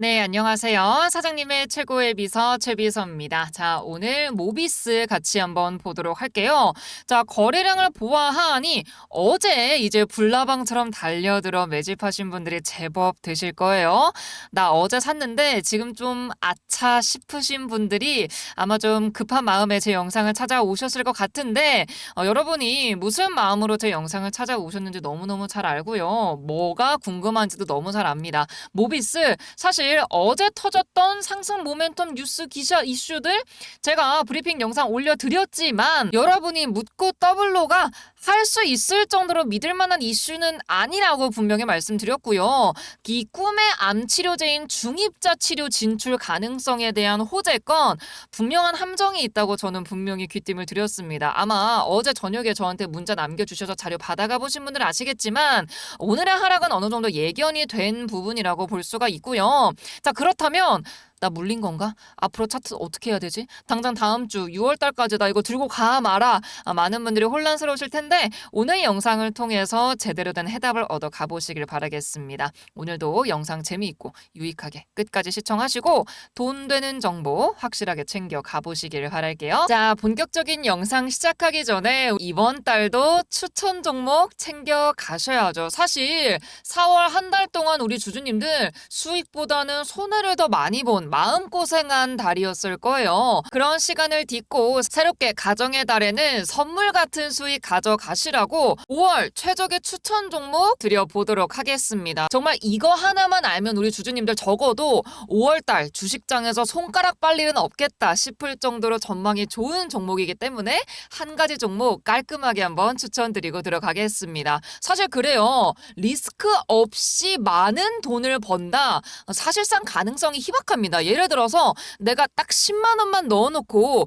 네, 안녕하세요. 사장님의 최고의 비서 최비서입니다. 자, 오늘 모비스 같이 한번 보도록 할게요. 자, 거래량을 보아하니 어제 이제 불나방처럼 달려들어 매집하신 분들이 제법 되실 거예요. 나 어제 샀는데 지금 좀 아차 싶으신 분들이 아마 좀 급한 마음에 제 영상을 찾아오셨을 것 같은데 어, 여러분이 무슨 마음으로 제 영상을 찾아오셨는지 너무너무 잘 알고요. 뭐가 궁금한지도 너무 잘 압니다. 모비스 사실 어제 터졌던 상승 모멘텀 뉴스 기사 이슈들 제가 브리핑 영상 올려드렸지만 여러분이 묻고 더블로가 할 수 있을 정도로 믿을 만한 이슈는 아니라고 분명히 말씀드렸고요. 이 꿈의 암 치료제인 중입자 치료 진출 가능성에 대한 호재건 분명한 함정이 있다고 저는 분명히 귀띔을 드렸습니다. 아마 어제 저녁에 저한테 문자 남겨주셔서 자료 받아가 보신 분들은 아시겠지만 오늘의 하락은 어느 정도 예견이 된 부분이라고 볼 수가 있고요. 자, 그렇다면 나 물린 건가? 앞으로 차트 어떻게 해야 되지? 당장 다음 주 6월 달까지 나 이거 들고 가 마라. 아, 많은 분들이 혼란스러우실 텐데 오늘 영상을 통해서 제대로 된 해답을 얻어 가보시길 바라겠습니다. 오늘도 영상 재미있고 유익하게 끝까지 시청하시고 돈 되는 정보 확실하게 챙겨 가보시길 바랄게요. 자, 본격적인 영상 시작하기 전에 이번 달도 추천 종목 챙겨 가셔야죠. 사실 4월 한 달 동안 우리 주주님들 수익보다는 손해를 더 많이 본 마음고생한 달이었을 거예요. 그런 시간을 딛고 새롭게 가정의 달에는 선물 같은 수익 가져가시라고 5월 최적의 추천 종목 드려보도록 하겠습니다. 정말 이거 하나만 알면 우리 주주님들 적어도 5월달 주식장에서 손가락 빨 일은 없겠다 싶을 정도로 전망이 좋은 종목이기 때문에 한 가지 종목 깔끔하게 한번 추천드리고 들어가겠습니다. 사실 그래요. 리스크 없이 많은 돈을 번다. 사실상 가능성이 희박합니다. 예를 들어서 내가 딱 10만 원만 넣어놓고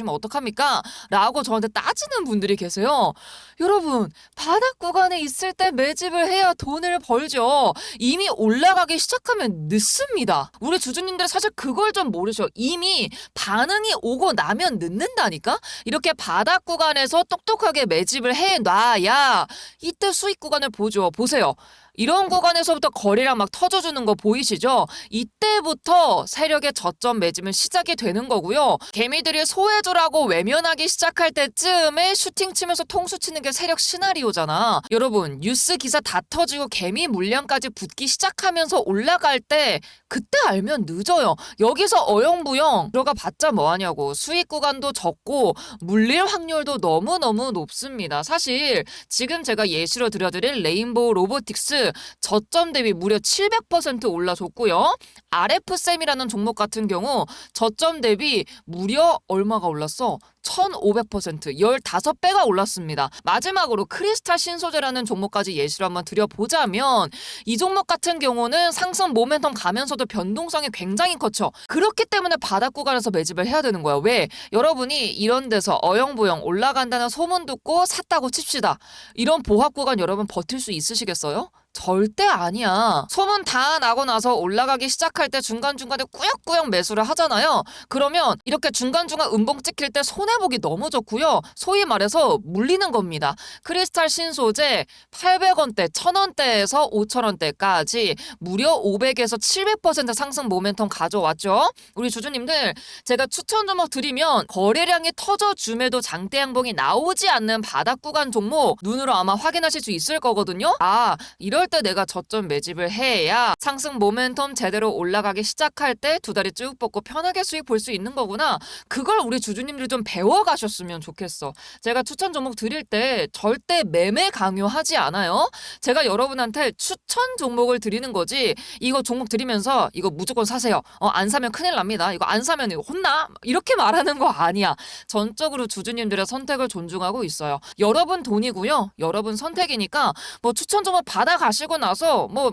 시면 어떡합니까? 라고 저한테 따지는 분들이 계세요. 여러분 바닥 구간에 있을 때 매집을 해야 돈을 벌죠. 이미 올라가기 시작하면 늦습니다. 우리 주주님들 사실 그걸 좀 모르셔. 이미 반응이 오고 나면 늦는다니까? 이렇게 바닥 구간에서 똑똑하게 매집을 해 놔야 이때 수익 구간을 보죠. 보세요. 이런 구간에서부터 거래량 막 터져주는 거 보이시죠? 이때부터 세력의 저점 매짐은 시작이 되는 거고요. 개미들이 소 해주라고 외면하기 시작할 때쯤에 슈팅 치면서 통수 치는 게 세력 시나리오잖아. 여러분 뉴스 기사 다 터지고 개미 물량까지 붙기 시작하면서 올라갈 때 그때 알면 늦어요. 여기서 어영부영 들어가 봤자 뭐하냐고 수익 구간도 적고 물릴 확률도 너무너무 높습니다. 사실 지금 제가 예시로 들려드릴 레인보우 로보틱스 저점 대비 무려 700% 올라줬고요. RF쌤이라는 종목 같은 경우 저점 대비 무려 얼마가 올 랐어? 1500% 15배가 올랐습니다. 마지막으로 크리스탈 신소재라는 종목까지 예시로 한번 드려보자면 이 종목 같은 경우는 상승 모멘텀 가면서도 변동성이 굉장히 커죠. 그렇기 때문에 바닥 구간에서 매집을 해야 되는 거야. 왜? 여러분이 이런 데서 어영부영 올라간다는 소문 듣고 샀다고 칩시다. 이런 보합 구간 여러분 버틸 수 있으시겠어요? 절대 아니야. 소문 다 나고 나서 올라가기 시작할 때 중간중간에 꾸역꾸역 매수를 하잖아요. 그러면 이렇게 중간중간 음봉 찍힐 때 손해보기 너무 좋고요. 소위 말해서 물리는 겁니다. 크리스탈 신소재 800원대, 1000원대에서 5000원대까지 무려 500에서 700% 상승 모멘텀 가져왔죠. 우리 주주님들 제가 추천 종목 드리면 거래량이 터져줌에도 장대 양봉이 나오지 않는 바닥 구간 종목 눈으로 아마 확인하실 수 있을 거거든요. 아 이럴 때 내가 저점 매집을 해야 상승 모멘텀 제대로 올라가기 시작할 때 두 다리 쭉 뻗고 편하게 수익 볼 수 있는 거구나. 그걸 우리 주주님들 좀 배 워가셨으면 좋겠어. 제가 추천 종목 드릴 때 절대 매매 강요하지 않아요. 제가 여러분한테 추천 종목을 드리는 거지. 이거 종목 드리면서 이거 무조건 사세요. 어, 안 사면 큰일 납니다. 이거 안 사면 이거 혼나. 이렇게 말하는 거 아니야. 전적으로 주주님들의 선택을 존중하고 있어요. 여러분 돈이고요. 여러분 선택이니까 뭐 추천 종목 받아 가시고 나서 뭐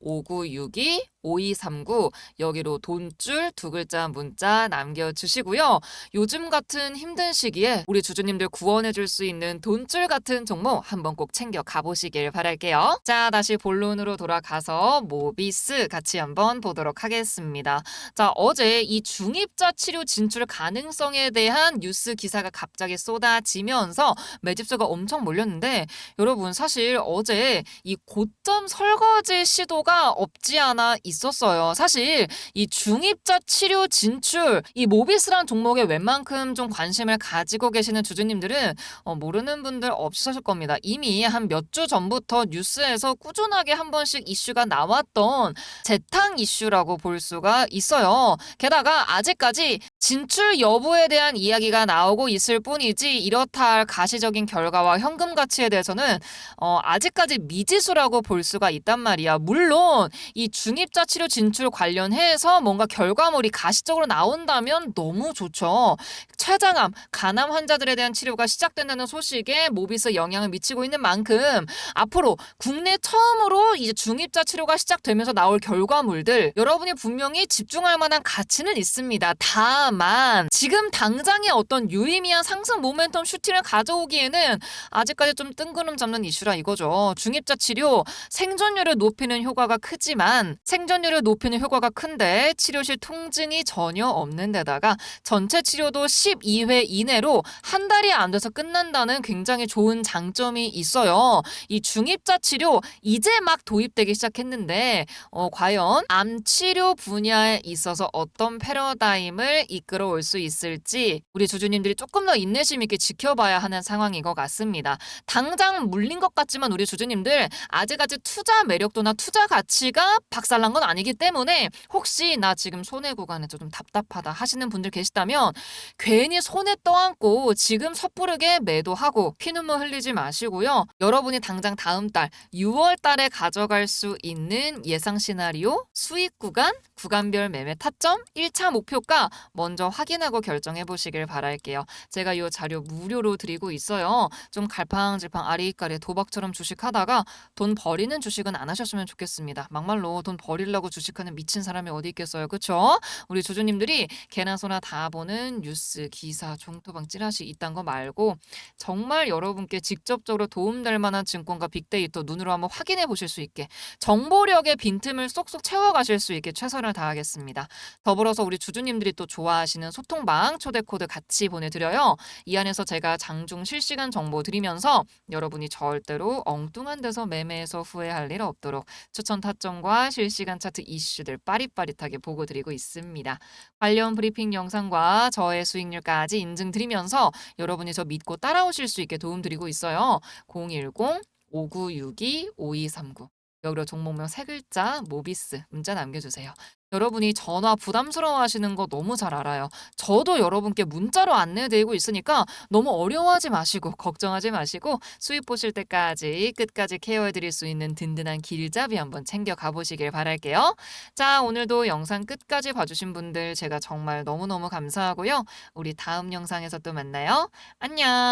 5962 5239 여기로 돈줄 두 글자 문자 남겨 주시고요. 요즘 같은 힘든 시기에 우리 주주님들 구원해 줄 수 있는 돈줄 같은 종목 한번 꼭 챙겨 가보시길 바랄게요. 자, 다시 본론으로 돌아가서 모비스 같이 한번 보도록 하겠습니다. 자, 어제 이 중입자 치료 진출 가능성에 대한 뉴스 기사가 갑자기 쏟아지면서 매집수가 엄청 몰렸는데 여러분 사실 어제 이 고점 설거지 시도가 없지 않아 있었어요. 사실 이 중입자 치료 진출 이 모비스란 종목에 웬만큼 좀 관심을 가지고 계시는 주주님들은 어, 모르는 분들 없으실 겁니다. 이미 한 몇 주 전부터 뉴스에서 꾸준하게 한 번씩 이슈가 나왔던 재탕 이슈라고 볼 수가 있어요. 게다가 아직까지 진출 여부에 대한 이야기가 나오고 있을 뿐이지 이렇다 할 가시적인 결과와 현금 가치에 대해서는 어, 아직까지 미지수라고 볼 수가 있단 말이야. 물론 이 중입자 치료 진출 관련해서 뭔가 결과물이 가시적으로 나온다면 너무 좋죠. 췌장암, 간암 환자들에 대한 치료가 시작된다는 소식에 모비스 영향을 미치고 있는 만큼 앞으로 국내 처음으로 이제 중입자 치료가 시작되면서 나올 결과물들 여러분이 분명히 집중할 만한 가치는 있습니다. 다만 지금 당장의 어떤 유의미한 상승 모멘텀 슈팅을 가져오기에는 아직까지 좀 뜬구름 잡는 이슈라 이거죠. 중입자 치료 생존율을 높이는 효과가 효과가 크지만 생존율을 높이는 효과가 큰데 치료실 통증이 전혀 없는 데다가 전체 치료도 12회 이내로 한 달이 안 돼서 끝난다는 굉장히 좋은 장점이 있어요. 이 중입자 치료 이제 막 도입되기 시작했는데 어, 과연 암 치료 분야에 있어서 어떤 패러다임을 이끌어올 수 있을지 우리 주주님들이 조금 더 인내심 있게 지켜봐야 하는 상황인 것 같습니다. 당장 물린 것 같지만 우리 주주님들 아직까지 투자 매력도나 투자 가 치가 박살난 건 아니기 때문에 혹시 나 지금 손해 구간에서 좀 답답하다 하시는 분들 계시다면 괜히 손에 떠안고 지금 섣부르게 매도하고 피눈물 흘리지 마시고요. 여러분이 당장 다음 달 6월 달에 가져갈 수 있는 예상 시나리오, 수익 구간, 구간별 매매 타점, 1차 목표가 먼저 확인하고 결정해 보시길 바랄게요. 제가 이 자료 무료로 드리고 있어요. 좀 갈팡질팡 아리까리 도박처럼 주식하다가 돈 버리는 주식은 안 하셨으면 좋겠습니다. 막말로 돈 버리려고 주식하는 미친 사람이 어디 있겠어요. 그쵸? 우리 주주님들이 개나 소나 다 보는 뉴스, 기사, 종토방 찌라시 이딴 거 말고 정말 여러분께 직접적으로 도움될 만한 증권과 빅데이터 눈으로 한번 확인해 보실 수 있게 정보력의 빈틈을 쏙쏙 채워가실 수 있게 최선을 다하겠습니다. 더불어서 우리 주주님들이 또 좋아하시는 소통방 초대 코드 같이 보내드려요. 이 안에서 제가 장중 실시간 정보 드리면서 여러분이 절대로 엉뚱한 데서 매매해서 후회할 일 없도록 추천 타점과 실시간 차트 이슈들 빠릿빠릿하게 보고 드리고 있습니다. 관련 브리핑 영상과 저의 수익률까지 인증드리면서 여러분이 저 믿고 따라오실 수 있게 도움드리고 있어요. 010 5962 5239 여기로 종목명 세 글자 모비스 문자 남겨주세요. 여러분이 전화 부담스러워 하시는 거 너무 잘 알아요. 저도 여러분께 문자로 안내드리고 있으니까 너무 어려워하지 마시고 걱정하지 마시고 수입 보실 때까지 끝까지 케어해 드릴 수 있는 든든한 길잡이 한번 챙겨 가보시길 바랄게요. 자 오늘도 영상 끝까지 봐주신 분들 제가 정말 너무너무 감사하고요. 우리 다음 영상에서 또 만나요. 안녕.